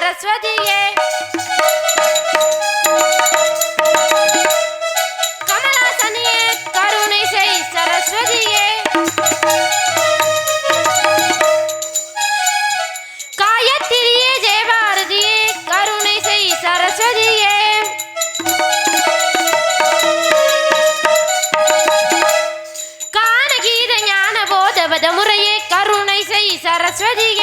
சரஸ்வதியே. கமலாசனியே கருணை செய் சரஸ்வதியே. காயத்திரியே ஜெயபாரதியே கருணை செய் சரஸ்வதியே. கானகீத ஞான போதவத முறையே கருணை செய் சரஸ்வதியே.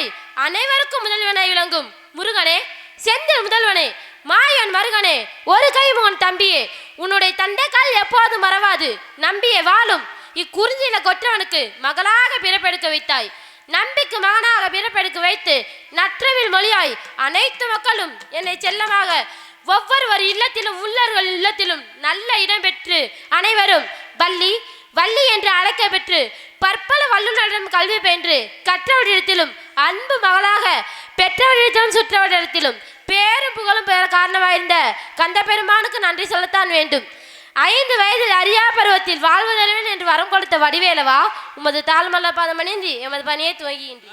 முதல்வனாய் அனைவருக்கும் முதல்வனாய் விளங்கும். முருகனே செந்தில் முதல்வனே மாயன் மருகனே ஒரு கை உன் தம்பியே. உன்னுடைய தந்தைக்கால் எப்போது மறவாது நம்பியே வாழும். இக்குறிஞ்சின கொற்றவனுக்கு மகளாக பிறப்பெடுக்க வைத்தாய். நம்பிக்கு மகனாக பிறப்பெடுக்க வைத்து நற்றவில் மொழியாய் அனைத்து மக்களும் என்னை செல்லமாக ஒவ்வொருவர் இல்லத்திலும் உள்ளர்கள் இல்லத்திலும் நல்ல இடம் பெற்று அனைவரும் வள்ளி வள்ளி என்று அழைக்க பெற்று பற்பல வல்லுநரிடம் கல்வி பயின்று கற்றவரிடத்திலும் அன்பு மகளாக பெற்றவரிடத்திலும் சுற்றவரிடத்திலும் பேரும் புகழும் பெற காரணமாயிருந்த கந்த பெருமானுக்கு நன்றி சொல்லத்தான் வேண்டும். ஐந்து வயதில் அறியா பருவத்தில் வாழ்வு நிலவன் என்று வரம் கொடுத்த வடிவேலவா உமது தாழ்மல்ல பதமணிந்தி எமது பணியை துவங்கியின்றி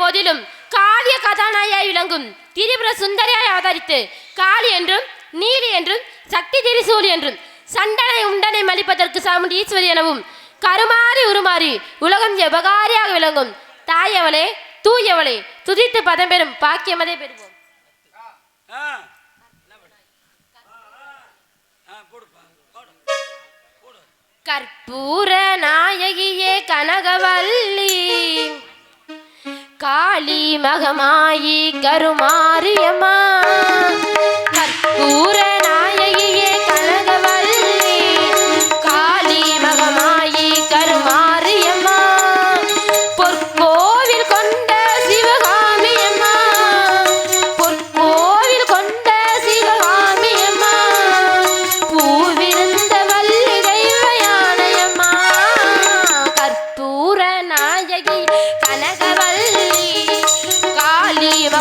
போதிலும் காளிய கதாநாயாய் விளங்கும் திரிபுர சுந்தரியாய் அவதரித்து காளி என்றும் நீலி என்றும் சக்தி திரிசூல் என்றும் சண்டனை உண்டனை மலிப்பதற்கு சாமுண்டி ஈஸ்வரி எனவும் கருமாறி உருமாறி உலகம் எபகாரியாக விளங்கும் தாயவளே தூயவளே துதித்து பதம் பெறும் பாக்கியமதை பெறுவோம். கற்பூர நாயகியே கனகவல்லி. காளி மகமாயி கருமாரியம்மா. கற்பூர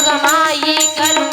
ത്യാഗമായി കരു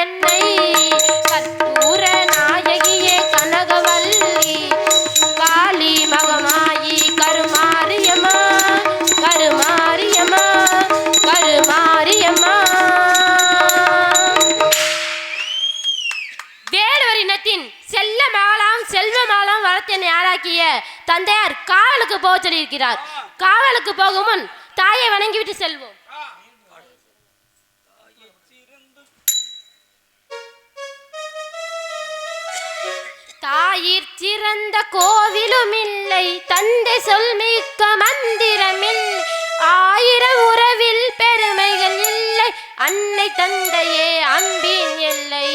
என்னை கற்பூர நாயகியே கனகவல்லி. காளி மகமாயி கருமாரியம்மா. கருமாரியம்மா. கருமாரியம்மா. வேடுவர் இனத்தின் செல்ல மாலாம் செல்வ மாலாம் வளர்த்தனை ஆளாக்கிய தந்தையார் காவலுக்கு போக சொல்லியிருக்கிறார். காவலுக்கு போகும் முன் தாயை வணங்கிவிட்டு செல்வோம். தாயிற் சிறந்த கோவிலுமில்லை தந்தை சொல்மிக்க மந்திரமில். ஆயிரம் உறவில் பெருமைகள் இல்லை அன்னை தந்தையே அன்பின் இல்லை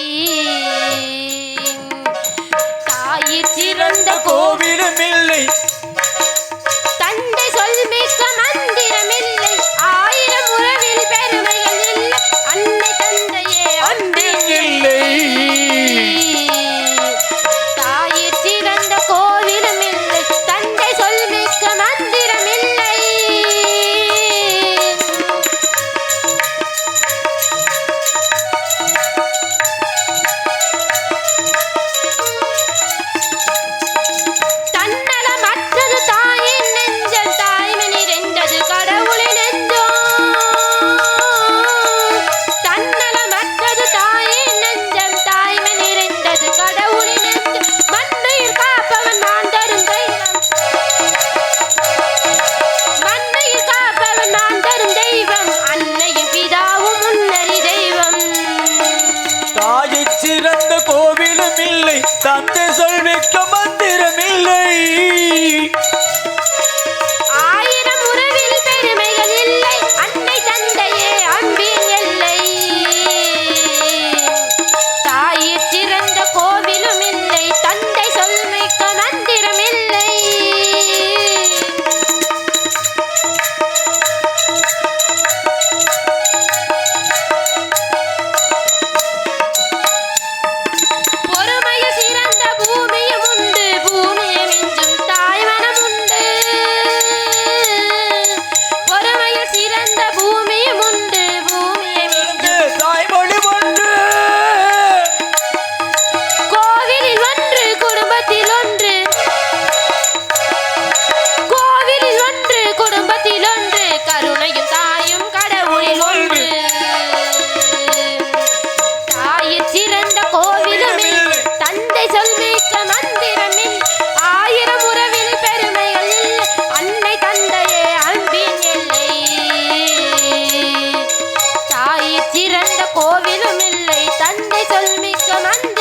தந்தை சொல்மிக்க மந்த